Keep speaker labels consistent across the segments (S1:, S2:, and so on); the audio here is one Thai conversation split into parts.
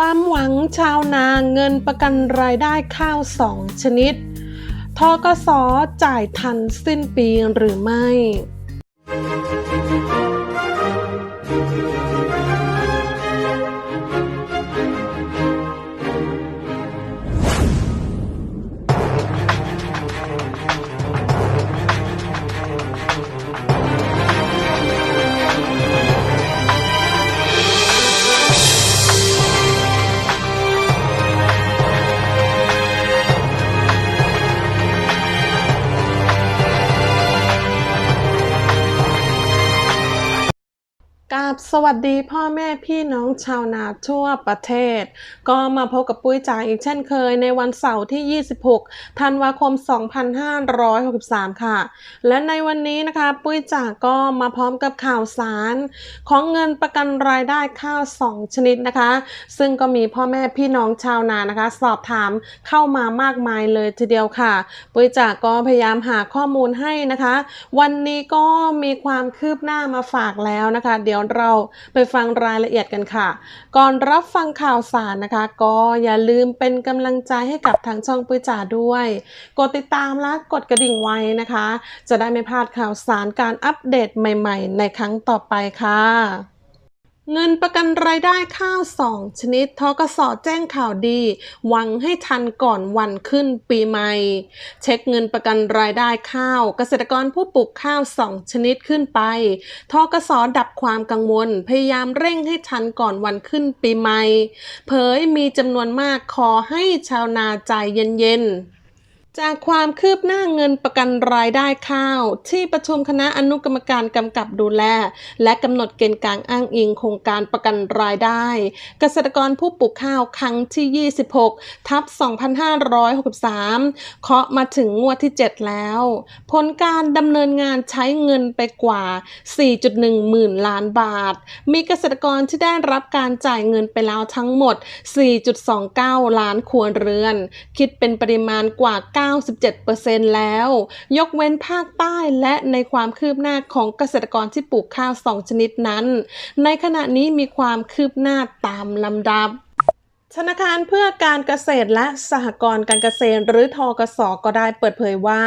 S1: ความหวังชาวนาเงินประกันรายได้ข้าวสองชนิด ทกสจ่ายทันสิ้นปีหรือไม่ กาบสวัสดีพ่อแม่พี่น้องชาวนาทั่วประเทศ ก็มาพบกับปุ้ยจ๋าอีกเช่นเคยในวันเสาร์ที่ 26 ธันวาคม 2563 ค่ะ และในวันนี้นะคะ ปุ้ยจ๋าก็มาพร้อมกับข่าวสาร ของเงินประกันรายได้ข้าว 2 ชนิดนะคะ ซึ่งก็มีพ่อแม่พี่น้องชาวนานะคะ สอบถามเข้ามามากมายเลยทีเดียวค่ะ ปุ้ยจ๋าก็พยายามหาข้อมูลให้นะคะ วันนี้ก็มีความคืบหน้ามาฝากแล้วนะคะเดี๋ยวเราไปฟังรายละเอียดกันค่ะ ก่อนรับฟังข่าวสารนะคะ ก็อย่าลืมเป็นกำลังใจให้กับทางช่องปุยจ่าด้วย กดติดตามและกดกระดิ่งไว้นะคะ จะได้ไม่พลาดข่าวสารการอัปเดตใหม่ ๆ ในครั้งต่อไปค่ะ เงินประกันรายได้ข้าว2ชนิดทกสแจ้งข่าวดี หวังให้ทันก่อนวันขึ้นปีใหม่ เช็คเงินประกันรายได้ข้าว เกษตรกรผู้ปลูกข้าว2ชนิดขึ้นไปทกสดับความกังวล พยายามเร่งให้ทันก่อนวันขึ้นปีใหม่ เผยมีจำนวนมากขอให้ชาวนาใจเย็นๆ จากความคืบหน้าเงินประกันรายได้ข้าว ที่ประชุมคณะอนุกรรมการกำกับดูแล และกำหนดเกณฑ์กลางอ้างอิงโครงการประกันรายได้ เกษตรกรผู้ปลูกข้าวครั้งที่ 26 ทับ 2563 เคาะมาถึงงวดที่ 7 แล้ว ผลการดำเนินงานใช้เงินไปกว่า 4.1 หมื่นล้านบาท มีเกษตรกรที่ได้รับการจ่ายเงินไปแล้วทั้งหมด 4.29 ล้านครัวเรือน คิดเป็นปริมาณกว่า97%แล้ว ยกเว้นภาคใต้และในความคืบหน้าของเกษตรกรที่ปลูกข้าว 2 ชนิดนั้น ในขณะนี้มีความคืบหน้าตามลำดับ ธนาคารเพื่อการเกษตรและสหกรณ์การเกษตร หรือทกสก็ได้เปิดเผยว่า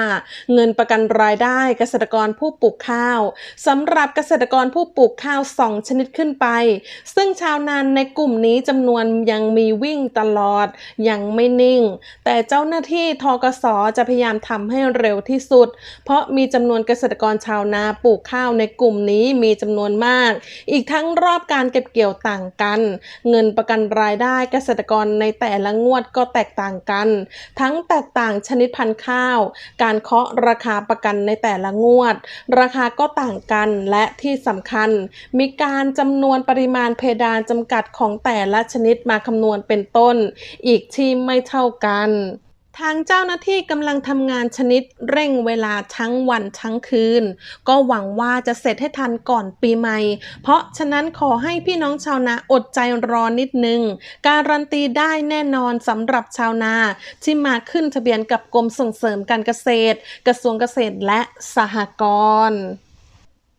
S1: เงินประกันรายได้เกษตรกรผู้ปลูกข้าวสำหรับเกษตรกรผู้ปลูกข้าว 2 ชนิดขึ้นไป ซึ่งชาวนานในกลุ่มนี้จำนวนยังมีวิ่งตลอด ยังไม่นิ่ง แต่เจ้าหน้าที่ทกสจะพยายามทำให้เร็วที่สุด เพราะมีจำนวนเกษตรกรชาวนาปลูกข้าวในกลุ่มนี้มีจำนวนมาก อีกทั้งรอบการเก็บเกี่ยวต่างกัน เงินประกันรายได้เกษตรตรกรในแต่ละงวดก็แตกต่างกัน ทั้งแตกต่างชนิดพันธุ์ข้าว การเคาะราคาประกันในแต่ละงวด ราคาก็ต่างกันและที่สำคัญ มีการจำนวนปริมาณเพดานจำกัดของแต่ละชนิดมาคำนวณเป็นต้น อีกที่ไม่เท่ากัน ทางเจ้าหน้าที่กำลังทำงานชนิดเร่งเวลาทั้งวันทั้งคืน ก็หวังว่าจะเสร็จให้ทันก่อนปีใหม่ เพราะฉะนั้นขอให้พี่น้องชาวนาอดใจรอนิดนึง การันตีได้แน่นอนสำหรับชาวนา ที่มาขึ้นทะเบียนกับกรมส่งเสริมการเกษตร กระทรวงเกษตรและสหกรณ์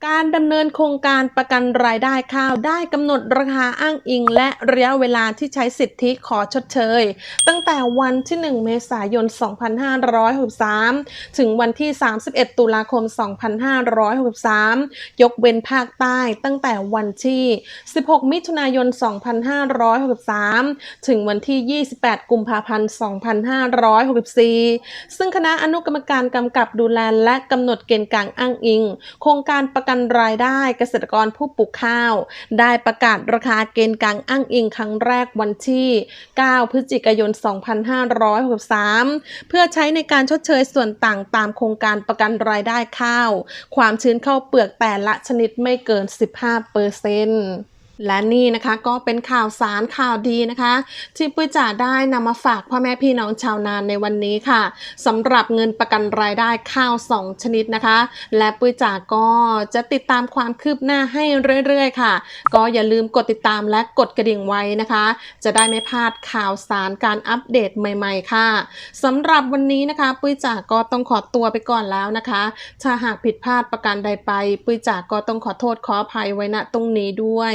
S1: การดำเนินโครงการประกันรายได้ข้าวได้กำหนดราคาอ้างอิง และระยะเวลาที่ใช้สิทธิขอชดเชย ตั้งแต่วันที่ 1 เมษายน 2563 ถึงวันที่ 31 ตุลาคม 2563 ยกเว้นภาคใต้ตั้งแต่วันที่ 16 มิถุนายน 2563 ถึงวันที่ 28 กุมภาพันธ์ 2564 ซึ่งคณะอนุกรรมการกำกับดูแลและกำหนดเกณฑ์กลางอ้างอิง โครงการประกันกันรายได้เกษตรกรผู้ปลูกข้าว ได้ประกาศราคาเกณฑ์กลางอ้างอิงครั้งแรกวันที่ 9 พฤศจิกายน 2563 เพื่อใช้ในการชดเชยส่วนต่างตามโครงการประกันรายได้ข้าว ความชื้นเข้าเปลือกแต่ละชนิดไม่เกิน 15เปอร์เซ็นต์ และนี่นะคะก็เป็นข่าวสารข่าวดีนะคะ ที่ปุ้ยจ๋าได้นำมาฝากพ่อแม่พี่น้องชาวนานในวันนี้ค่ะสำหรับเงินประกันรายได้ข้าว 2 ชนิดนะคะ และปุ้ยจ๋าก็จะติดตามความคืบหน้าให้เรื่อยๆ ค่ะ ก็อย่าลืมกดติดตามและกดกระดิ่งไว้นะคะ จะได้ไม่พลาดข่าวสารการอัปเดตใหม่ๆ ค่ะสำหรับวันนี้นะคะ ปุ้ยจ๋าก็ต้องขอตัวไปก่อนแล้วนะคะ ถ้าหากผิดพลาดประการใดไป ปุ้ยจ๋าก็ต้องขอโทษขออภัยไว้ณตรงนี้ด้วย